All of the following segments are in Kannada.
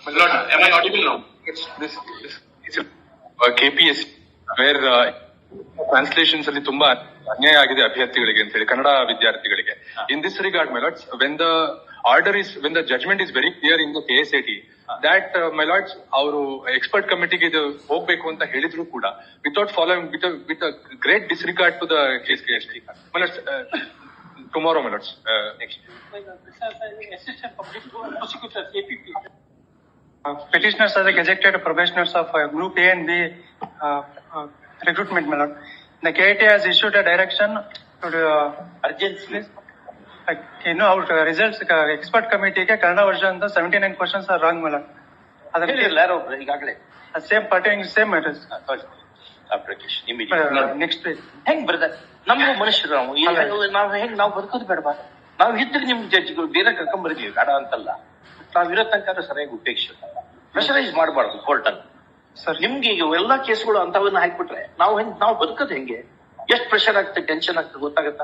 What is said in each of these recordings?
My lord, am I audible now? It's this, this. It's a uh, KPS where uh, translations ಅಲ್ಲಿ ತುಂಬಾ ಅನ್ಯಾಯ ಆಗಿದೆ ಅಭ್ಯರ್ಥಿಗಳಿಗೆ ಅಂತ ಹೇಳಿ ಕನ್ನಡ ವಿದ್ಯಾರ್ಥಿಗಳಿಗೆ. In this regard my lords when the order is when the judgment is very clear in the K S A T that my lords ಅವರು ಎಕ್ಸ್ಪರ್ಟ್ ಕಮಿಟಿಗೆ ಇದು ಹೋಗ್ಬೇಕು ಅಂತ ಹೇಳಿದ್ರು ಕೂಡ without following with with great disregard to the case K S T my lords tomorrow my lords next Petitioners are the gazetted probationers of uh, Group A and B uh, uh, recruitment, my lord. The KIT has issued a direction to the, uh, Urgency. uh, you know, our uh, results, uh, expert committee ಗೆ Kannada version seventy nine questions are wrong. ಅದಕ್ಕೆ ಹೇಳಿರಲ್ಲ ಯಾರೋ ಈಗಾಗಲೇ same pertaining same it next ಹೆಂಗ್ ಬರ್ದ ನಮಗೂ ಮನುಷ್ಯರು ನಾವು. ನಾವು ಹೆಂಗ್ ನಾವು ಬದುಕೋದು ಬೇಡವಾ ನಾವು ಇದ್ರೆ ನಿಮ್ ಜಡ್ಜ್ಗಳು ಬೇರೆ ಕರ್ಕೊಂಡ್ ಬರ್ತೀವಿ ಬೇಡ ಅಂತಲ್ಲ ನಾವ್ ಇರೋ ತನಕ ಸರಿಯಾಗಿ ಉಪೇಕ್ಷೆ ಪ್ರೆಷರೈಸ್ ಮಾಡಬಾರ್ದು ಕೋರ್ಟ್ ಅನ್ನು ಸರ್ ನಿಮ್ಗೆ ಈಗ ಎಲ್ಲಾ ಕೇಸ್ಗಳು ಅಂತವನ್ನ ಹಾಕ್ಬಿಟ್ರೆ ನಾವು ಹೆಂಗ್ ನಾವು ಬದುಕೋದು ಹೆಂಗೆ? ಎಷ್ಟ್ ಪ್ರೆಷರ್ ಆಗ್ತದೆ ಟೆನ್ಷನ್ ಆಗ್ತದೆ ಗೊತ್ತಾಗತ್ತ?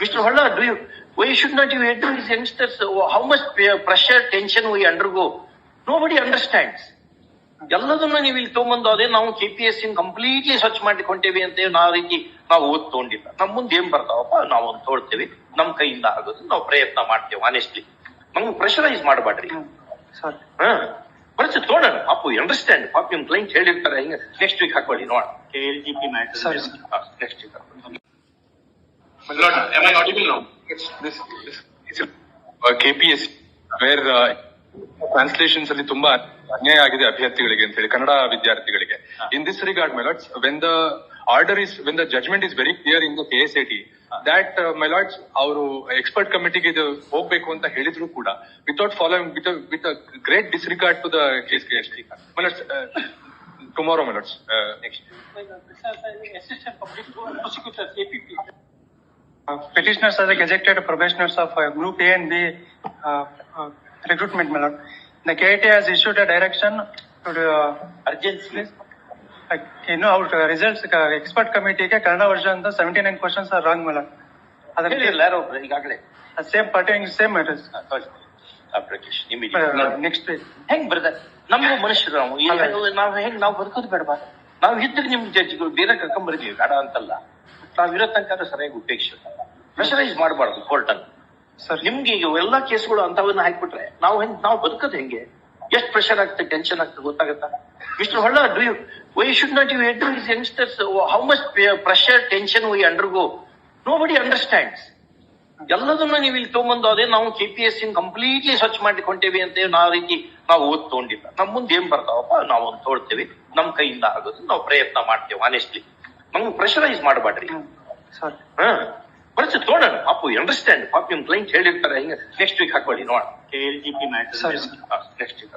Mister Holla do you why should not you Ed youngsters how much pressure tension we undergo nobody understands ಎಲ್ಲದನ್ನ ನೀವು ಇಲ್ಲಿ ತಗೊಂಬಂದು ಅದೇ ನಾವು ಕೆ ಪಿ ಎಸ್ ಕಂಪ್ಲೀಟ್ಲಿ ಸ್ವಚ್ಛ ಮಾಡಿಕೊಂಡೇವಿ ಅಂತ ನಾವು ರೀತಿ ನಾವು ಓದ್ ತಗೊಂಡಿಲ್ಲ. ನಮ್ ಮುಂದೆ ಏನ್ ಬರ್ತಾವಪ್ಪ? ನಾವು ಒಂದು ತೋಳ್ತೇವೆ ನಮ್ ಕೈಯಿಂದ ಆಗೋದು. ನಾವು ಪ್ರಯತ್ನ ಮಾಡ್ತೇವೆ ಆನೆಸ್ಟ್ಲಿ ನಮ್ಗೆ ಪ್ರೆಷರೈಸ್ ಮಾಡಬೇಡ್ರಿ. ಸರ್ ತೋಡೋಣ ಪಾಪು ಅಂಡರ್ಸ್ಟ್ಯಾಂಡ್ ಪಾಪು ನಿಮ್ ಕ್ಲೈಂಟ್ ಹೇಳಿರ್ತಾರೆ ಹಿಂಗ ನೆಕ್ಸ್ಟ್ ವೀಕ್ ಹಾಕೊಳ್ಳಿ ನೋಡ. ಕೆ ಎಲ್ ಜಿ ಪಿ ಸರಿ. ನೆಕ್ಸ್ಟ್ ವೀಕ್ ಹಾಕೊಳ್ಳಿ My lord, am I audible now? It's this, this. It's a uh, KPS where uh, translations ಅಲ್ಲಿ ತುಂಬಾ ಅನ್ಯಾಯ ಆಗಿದೆ ಅಭ್ಯರ್ಥಿಗಳಿಗೆ ಅಂತ ಹೇಳಿ ಕನ್ನಡ ವಿದ್ಯಾರ್ಥಿಗಳಿಗೆ. In this regard my lords when the Order is when the judgment is very clear in the K S I T that my lords ಅವರು ಎಕ್ಸ್ಪರ್ಟ್ ಕಮಿಟಿಗೆ ಇದು ಹೋಗ್ಬೇಕು ಅಂತ ಹೇಳಿದ್ರು ಕೂಡ without following with with great disregard to the case K S T my lords tomorrow my lords next Assistant Public Prosecutor, APP. Uh, Petitioners are the gazetted probationers of uh, Group A and B uh, uh, recruitment, my lord. The KIT has issued a direction to the, uh, Urgency. You ಅವ್ರ results expert ಕಮಿಟಿಗೆ Kannada version seventy nine questions are wrong madam ಹೇಳಿರಲ್ಲ ಯಾರೋ ಒಬ್ರು ಈಗಾಗಲೇ. Same pertaining same is application immediate next ಹೆಂಗ್ ಬ್ರದರ್ ನಮಗೂ ಮನುಷ್ಯರು ನಾವು. ನಾವು ಹೆಂಗ್ ನಾವು ಬದುಕೋದು ಬೇಡವಾ? ನಾವು ಇದ್ದಾಗ ನಿಮ್ ಜಡ್ಜ್ಗಳು ಬೇರೆ ಕರ್ಕೊಂಡ್ ಬರ್ತೀವಿ ಬೇಡ ಅಂತಲ್ಲ. ನಾವು ಇರೋ ತನಕ ಸರಿಯಾಗಿ ಉಪೇಕ್ಷಿಸಲ್ಲ. ಪ್ರೆಷರೈಸ್ ಮಾಡಬಾರ್ದು ಕೋರ್ಟ್ ಅನ್ನು ಸರ್. ನಿಮ್ಗೆ ಈಗ ಎಲ್ಲಾ ಕೇಸ್ಗಳು ಅಂತವನ್ನ ಹಾಕ್ಬಿಟ್ರೆ ನಾವು ಹೆಂಗ್ ನಾವು ಬದುಕೋದು ಹೆಂಗೆ? ಎಷ್ಟು ಪ್ರೆಷರ್ ಆಗ್ತದೆ ಟೆನ್ಷನ್ ಆಗ್ತದೆ ಗೊತ್ತಾಗುತ್ತಾ? Mister Holla do you why should not you ed is youngsters how much pressure tension we undergo nobody understands ಎಲ್ಲದನ್ನ ನೀವು ಇಲ್ಲಿ ತಗೊಂಬಂದು ಅದೇ ನಾವು ಕೆ ಪಿ ಎಸ್ ಕಂಪ್ಲೀಟ್ಲಿ ಸ್ವಚ್ಛ ಮಾಡಿಕೊಂಡೇವಿ ಅಂತ ನಾವು ರೀತಿ ನಾವು ಓದ್ ತಗೊಂಡಿಲ್ಲ ನಮ್ಮ ಮುಂದೆ ಏನ್ ಬರ್ತಾವಪ್ಪ? ನಾವು ಒಂದು ತೋಳ್ತೇವೆ ನಮ್ ಕೈಯಿಂದ ಆಗೋದು ನಾವು ಪ್ರಯತ್ನ ಮಾಡ್ತೇವೆ ಆನೆಸ್ಟ್ಲಿ ನಮ್ಗೆ ಪ್ರೆಷರೈಸ್ ಮಾಡಬೇಡ್ರಿ. ಸರ್. ತೋಡೋಣ ಬರ್ಸಿ ಪಾಪು ಅಂಡರ್ಸ್ಟ್ಯಾಂಡ್ ಪಾಪ ನಿಮ್ ಕ್ಲೈಂಟ್ ಹೇಳಿರ್ತಾರೆ ಹಿಂಗ ನೆಕ್ಸ್ಟ್ ವೀಕ್ ಹಾಕೊಳ್ಳಿ ನೋಡಿ ನೆಕ್ಸ್ಟ್ ವೀಕ್